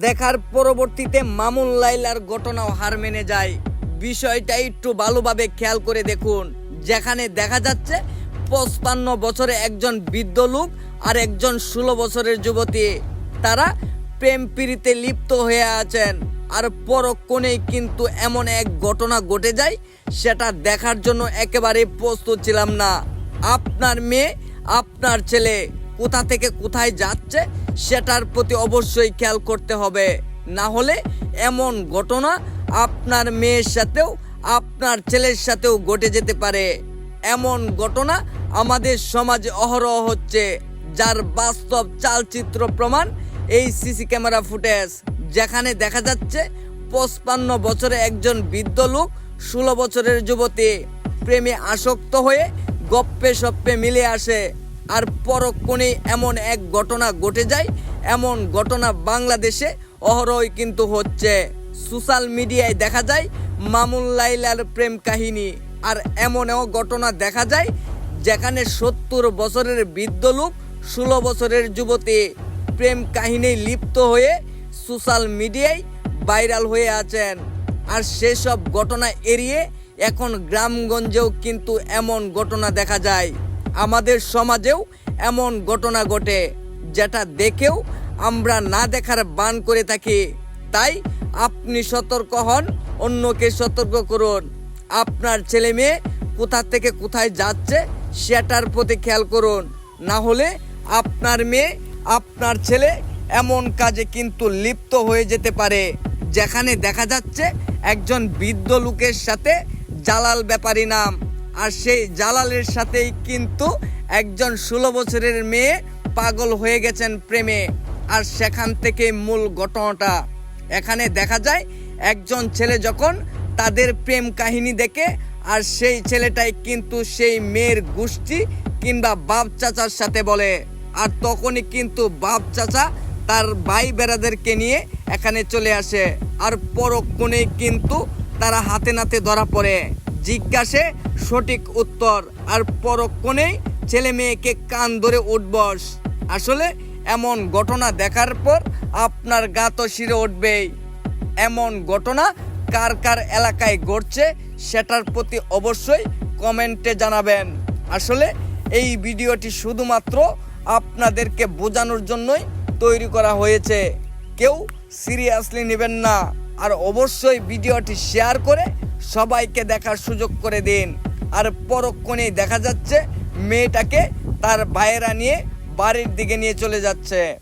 দেখার পরবর্তীতে মামুন লাইলার ঘটনাও হার মেনে যায়। বিষয়টা একটু ভালোভাবে খেয়াল করে দেখুন। যেখানে দেখা যাচ্ছে, পঁচপান্ন বছরে একজন বৃদ্ধ লোক আর একজন ষোলো বছরের যুবতী। তারা প্রেম পিড়িতে লিপ্ত হয়ে আছেন। আর পরক্ষণেই কিন্তু এমন এক ঘটনা ঘটে যায়, সেটা দেখার জন্য একেবারে প্রস্তুত ছিলাম না। আপনার মেয়ে, আপনার ছেলে কোথা থেকে কোথায় যাচ্ছে সেটার প্রতি অবশ্যই খেয়াল করতে হবে। না হলে এমন ঘটনা আপনার মেয়ের সাথেও, আপনার ছেলের সাথেও ঘটে যেতে পারে। এমন ঘটনা আমাদের সমাজে অহরহ হচ্ছে, যার বাস্তব চালচিত্র প্রমাণ এই সিসি ক্যামেরা ফুটেজ। যেখানে দেখা যাচ্ছে, পঁচপান্ন বছরে একজন বৃদ্ধ লোক, ষোলো বছরের যুবতী, প্রেমে আসক্ত হয়ে গপ্পে সপ্পে মিলে আসে। আর পরক্ষণেই এমন এক ঘটনা ঘটে যায়। এমন ঘটনা বাংলাদেশে অহরহই কিন্তু হচ্ছে। সোশ্যাল মিডিয়ায় দেখা যায় মামুন লাইলার প্রেম কাহিনী। আর এমনও ঘটনা দেখা যায় যেখানে সত্তর বছরের বৃদ্ধ লোক, ষোলো বছরের যুবতী প্রেম কাহিনী লিপ্ত হয়ে সোশ্যাল মিডিয়ায় ভাইরাল হয়ে আছেন। আর সেসব ঘটনা এড়িয়ে এখন গ্রামগঞ্জেও কিন্তু এমন ঘটনা দেখা যায়। আমাদের সমাজেও এমন ঘটনা ঘটে, যেটা দেখেও আমরা না দেখার বান করে থাকি। তাই আপনি সতর্ক হন, অন্যকে সতর্ক করুন। আপনার ছেলে মেয়ে কোথা থেকে কোথায় যাচ্ছে, সেটার প্রতি খেয়াল করুন। না হলে আপনার মেয়ে, আপনার ছেলে এমন কাজে কিন্তু লিপ্ত হয়ে যেতে পারে, যেখানে দেখা যাচ্ছে একজন বৃদ্ধ লোকের সাথে জালাল ব্যাপারী নাম। আর সেই জালালের সাথেই কিন্তু একজন ষোলো বছরের মেয়ে পাগল হয়ে গেছেন প্রেমে। আর সেখান থেকে মূল ঘটনাটা। এখানে দেখা যায়, একজন ছেলে যখন তাদের প্রেম কাহিনী দেখে, আর সেই ছেলেটাই কিন্তু সেই মেয়ের গোষ্ঠী কিংবা বাপ চাচার সাথে বলে। আর তখনই কিন্তু বাপ চাচা তার ভাই বেড়াদেরকে নিয়ে এখানে চলে আসে। আর পরক্ষণেই কিন্তু তারা হাতে নাতে ধরা পড়ে। জিজ্ঞাসে সঠিক উত্তর আর পরক্ষণেই ছেলে মেয়েকে কান ধরে উঠবস। আসলে এমন ঘটনা দেখার পর আপনার গা তো শিরে উঠবেই। এমন ঘটনা কার কার এলাকায় ঘটছে সেটার প্রতি অবশ্যই কমেন্টে জানাবেন। আসলে এই ভিডিওটি শুধুমাত্র আপনাদেরকে বোঝানোর জন্যই তৈরি করা হয়েছে। কেউ সিরিয়াসলি নেবেন না। আর অবশ্যই ভিডিওটি শেয়ার করে সবাইকে দেখার সুযোগ করে দিন। আর পরক্ষণেই দেখা যাচ্ছে মেয়েটাকে তার ভাইয়েরা নিয়ে বাড়ির দিকে নিয়ে চলে যাচ্ছে।